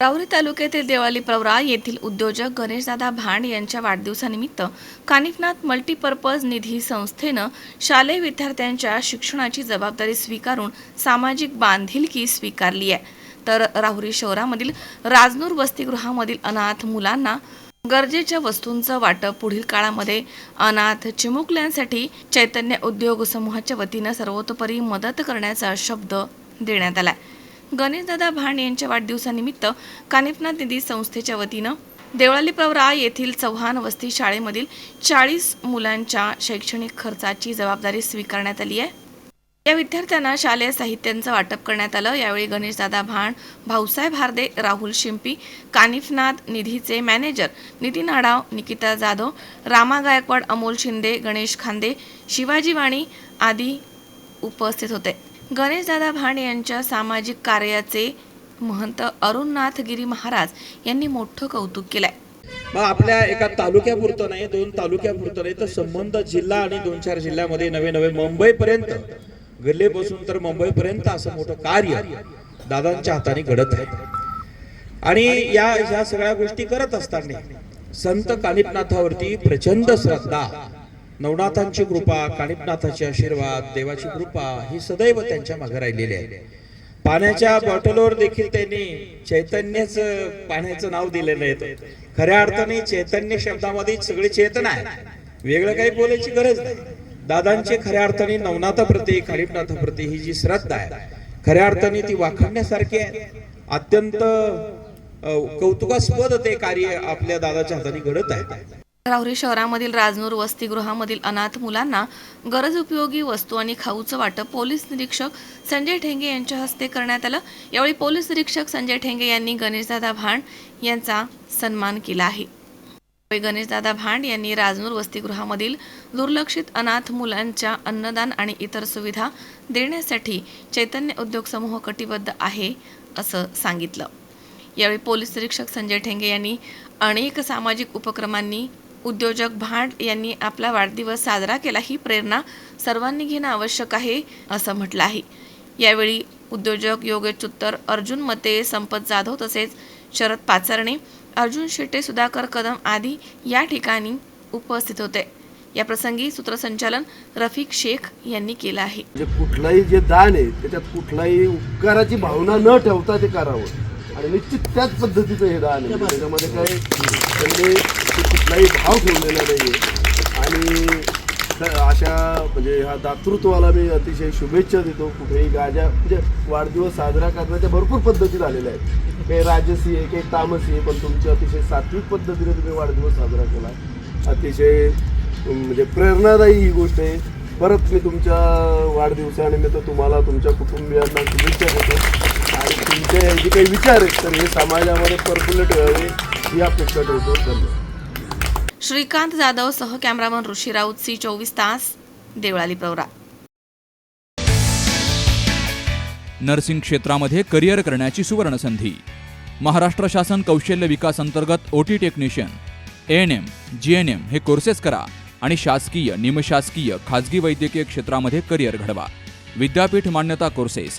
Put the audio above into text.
राहुरी तालुक्यातील देवाली प्रवरा येथील उद्योजक गणेशदादा भांड यांच्या वाढदिवसानिमित्त कानिफनाथ मल्टीपर्पज निधी संस्थेनं शालेय विद्यार्थ्यांच्या शिक्षणाची जबाबदारी स्वीकारून सामाजिक बांधिलकी स्वीकारली आहे. तर राहुरी शहरामधील राजनूर वसतिगृहामधील अनाथ मुलांना गरजेच्या वस्तूंचं वाटप पुढील काळामध्ये अनाथ चिमुकल्यांसाठी चैतन्य उद्योग समूहाच्या वतीनं सर्वतोपरी मदत करण्याचा शब्द देण्यात आला आहे गणेशदादा भांड यांच्या वाढदिवसानिमित्त कानिफनाथ निधी संस्थेच्या वतीनं देवळाली प्रवरा येथील चव्हाण वस्ती शाळेमधील चाळीस मुलांच्या शैक्षणिक खर्चाची जबाबदारी स्वीकारण्यात आली आहे. या विद्यार्थ्यांना शालेय साहित्यांचं वाटप करण्यात आलं. यावेळी गणेशदादा भांड भाऊसाहेब हार्दे राहुल शिंपी कानिफनाथ निधीचे मॅनेजर नितीन आडाव निकिता जाधव रामा गायकवाड अमोल शिंदे गणेश खांदे शिवाजी वाणी आदी उपस्थित होते. गणेशदादा भांड यांच्या सामाजिक कार्याचे महंत अरुणनाथ गिरी महाराज यांनी मोठं कौतुक केलंय. मग आपल्या एका तालुक्यापुरतं नाही दोन तालुक्यापुरतं नाही तर संबंध जिल्हा आणि दोन चार जिल्ह्यामध्ये नवे नवे मुंबईपर्यंत गल्लेपासून तर मुंबईपर्यंत असं मोठं कार्य दादांच्या हाताने घडत आहे. आणि या ह्या सगळ्या गोष्टी करत असताना संत कानिपनाथावरती प्रचंड श्रद्धा नवनाथांची कृपा कानिपनाथाचे आशीर्वाद देवाची कृपा ही सदैव त्यांच्या मागे राहिलेली आहे. पाण्याच्या बॉटलवर देखील त्यांनी चैतन्यच पाण्याचं नाव दिलेलं आहे. खऱ्या अर्थाने चैतन्य शब्दामध्ये सगळी चेतना आहे. वेगळं काही बोलायची गरज नाही. दादांचे खऱ्या अर्थाने नवनाथाप्रती कानिपनाथाप्रती ही जी श्रद्धा आहे खऱ्या अर्थाने ती वाखाणण्यासारखी आहे. अत्यंत कौतुकास्पद ते कार्य आपल्या दादाच्या हाताने घडत आहे. राहुरी शहरामधील राजनूर वसतिगृहामधील अनाथ मुलांना गरज उपयोगी वस्तू आणि खाऊचं वाटप पोलीस निरीक्षक संजय ठेंगे यांच्या हस्ते करण्यात आलं. यावेळी पोलीस निरीक्षक संजय ठेंगे यांनी गणेशदादा भांड यांचा सन्मान केला आहे. यावेळी गणेशदादा भांड यांनी राजनूर वसतिगृहामधील दुर्लक्षित अनाथ मुलांच्या अन्नदान आणि इतर सुविधा देण्यासाठी चैतन्य उद्योग समूह कटिबद्ध आहे असं सांगितलं. यावेळी पोलीस निरीक्षक संजय ठेंगे यांनी अनेक सामाजिक उपक्रमांनी उद्योजक भांड यांनी आपला वाढदिवस साजरा केला ही प्रेरणा सर्वांनी घेणं आवश्यक आहे असं म्हटलं आहे. यावेळी उद्योजक योगेश चुत्तर अर्जुन मते संपत जाधव तसेच शरद पाचारणे अर्जुन शेट्टे सुधाकर कदम आदी या ठिकाणी उपस्थित होते. या प्रसंगी सूत्रसंचालन रफिक शेख यांनी केलं आहे. म्हणजे कुठलाही जे दान आहे त्याच्यात कुठलाही उपकाराची भावना न ठेवता ते करावं. आणि निश्चित त्याच पद्धतीचं हे दान आहे. त्याच्यामध्ये काही त्यांनी कुठलाही भाव ठेवलेला नाही आणि स- अशा म्हणजे ह्या दातृत्वाला मी अतिशय शुभेच्छा देतो. कुठेही गाजा म्हणजे वाढदिवस साजरा करण्याच्या भरपूर पद्धती झालेल्या आहेत. काही राजसी आहे काही तामसी आहे पण तुमची अतिशय सात्विक पद्धतीने तुम्ही वाढदिवस साजरा केला. अतिशय म्हणजे प्रेरणादायी ही गोष्ट आहे. परत मी तुमच्या वाढदिवसानिमित्त तुम्हाला तुमच्या कुटुंबियांना शुभेच्छा देतो. आणि तुमचे जे काही विचार आहेत तर हे समाजामध्ये प्रफुल्ल ठेवावे ही अपेक्षा ठेवतो. धन्यवाद. श्रीकांत जाधव सह कॅमेरामन ऋषी राऊत सी चोवीस तास देवळाली प्रवरा नर्सिंग क्षेत्रामध्ये करिअर करण्याची सुवर्णसंधी. महाराष्ट्र शासन कौशल्य विकास अंतर्गत O T technician N M G N M हे कोर्सेस करा आणि शासकीय निमशासकीय खाजगी वैद्यकीय क्षेत्रामध्ये करिअर घडवा. विद्यापीठ मान्यता कोर्सेस